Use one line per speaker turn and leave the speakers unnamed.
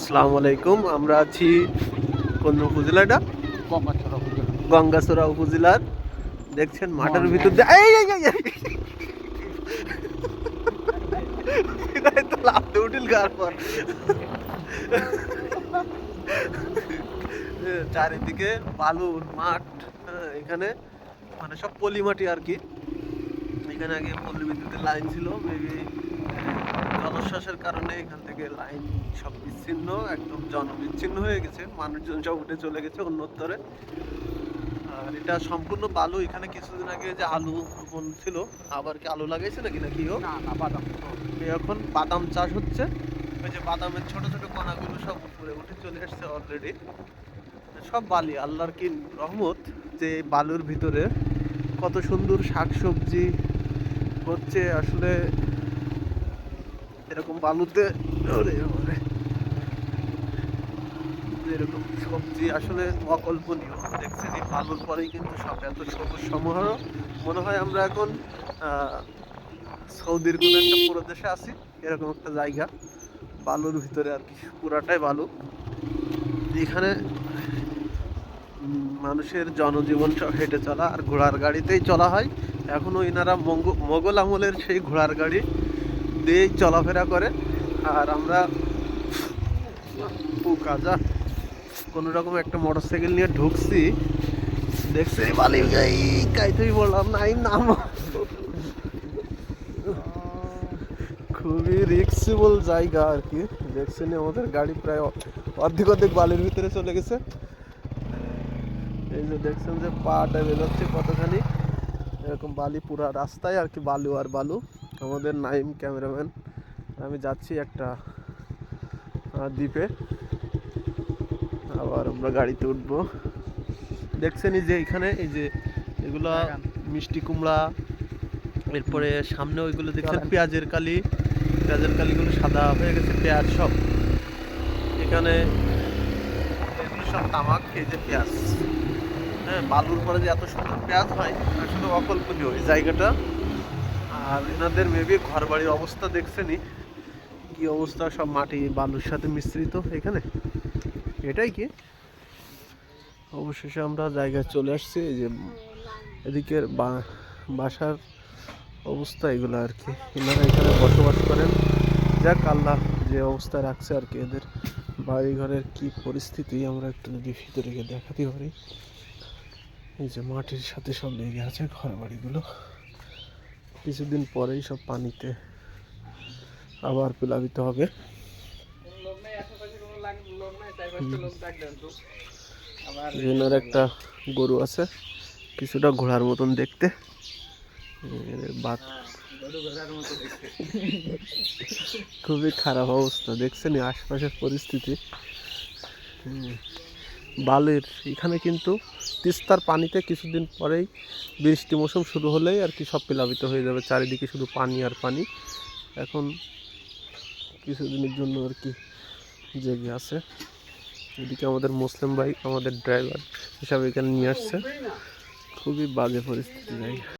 আসসালামু আলাইকুম আমরা আছি কোন উপজেলাটা। গঙ্গাচড়া উপজেলার দেখছেন মাঠের ভিতর দিয়ে এই, এই, এই, এই। এটাই তো লাফতে উঠিল গার পর। চারিদিকে বালুর মাঠ হ্যাঁ, এখানে মানে সব পলি মাটি আর কি। এখানে আগে পল্লী বিদ্যুতের লাইন ছিল মেবি জলশ্বাসের কারণে এখান থেকে লাইন সব বিচ্ছিন্ন একদম জনবিচ্ছিন্ন হয়ে গেছে। মানুষজন সব উঠে চলে গেছে অন্যত্তরে আর এটা সম্পূর্ণ বালু। এখানে কিছুদিন আগে যে আলু রোপণ ছিল আবার কি আলু লাগাইছে নাকি নাকি ও? এখন বাদাম চাষ হচ্ছে। ওই যে বাদামের ছোট ছোট কণাগুলো সব উপরে উঠে চলে আসছে অলরেডি সব বালি আল্লাহর কি রহমত যে বালুর ভিতরে কত সুন্দর শাকসবজি হচ্ছে। আসলে এরকম বালুতে। এরকম সবজি আসলে অকল্পনীয়। দেখছেন, এই বালুর পরেই কিন্তু সব এত সবুজ সমারোহ মনে হয় আমরা এখন সৌদির কোনো একটা পুরো দেশে আছি, এরকম একটা জায়গা। বালুর ভিতরে আর কি, পুরাটাই বালু। এখানে মানুষের জনজীবন হেঁটে চলা আর ঘোড়ার গাড়িতেই চলা হয়। এখনও এনারা মোগল আমলের সেই ঘোড়ার গাড়ি। দিয়েই চলাফেরা করে। আর আমরা কাজা কোনো রকম একটা মোটর সাইকেল নিয়ে ঢুকছি। দেখছে বালি গাই কাইতেই বললাম, নাই, নাম। খুবই রিক্সেবল জায়গা আর কি। দেখছেন আমাদের গাড়ি প্রায় অর্ধেক অর্ধেক বালির ভিতরে চলে গেছে। এই যে দেখছেন যে পাটা বেরোচ্ছে কতখানি। এরকম বালি পুরা রাস্তায় আর কি, বালু আর বালু। আমাদের নাইম ক্যামেরাম্যান। আমি যাচ্ছি একটা দ্বীপে। আবার আমরা গাড়িতে উঠবো। দেখছেন এই যে এখানে এই যে এগুলা মিষ্টি কুমড়া এরপরে সামনে ওইগুলো দেখছেন পেঁয়াজের কালি। পেঁয়াজের কালিগুলো সাদা হয়ে গেছে পেঁয়াজ সব। এখানে এগুলো সব তামাক এই যে পেঁয়াজ। হ্যাঁ বালুর পরে যে এত সুন্দর পেঁয়াজ হয় আসলে অকল্পনীয় এই জায়গাটা। আর এনাদের মেবি ঘর বাড়ির অবস্থা দেখছেনই। কি অবস্থা, সব মাটি বালুর সাথে মিশ্রিত এখানে? এটাই কি? অবশেষে আমরা জায়গায় চলে আসছি, এই যে এদিকের বাসার অবস্থা এগুলো আর কি। এনারা এখানে বসবাস করেন। যাক, আল্লাহ যে অবস্থা রাখছে আর কি এদের বাড়ি ঘরের কি পরিস্থিতি, আমরা একটু যদি ভিতরে গিয়ে দেখাতে পারি। এই যে মাটির সাথে সব লেগে আছে ঘর বাড়িগুলো কিছুদিন পরেই সব পানিতে আবার প্লাবিত হবে। এনার একটা গরু আছে কিছুটা ঘোড়ার মতন দেখতে। বাত খুবই খারাপ অবস্থা দেখছেন আশপাশের পরিস্থিতি। বালির এখানে কিন্তু তিস্তার পানিতে কিছুদিন পরেই বৃষ্টি মৌসুম শুরু হলেই আর কি সব প্লাবিত হয়ে যাবে, চারিদিকে শুধু পানি আর পানি। এখন কিছুদিনের জন্য আর কি জেগে আছে। এদিকে আমাদের মুসলিম ভাই, আমাদের ড্রাইভার হিসাবে এখানে নিয়ে আসছে। খুবই বাজে পরিস্থিতি জায়গা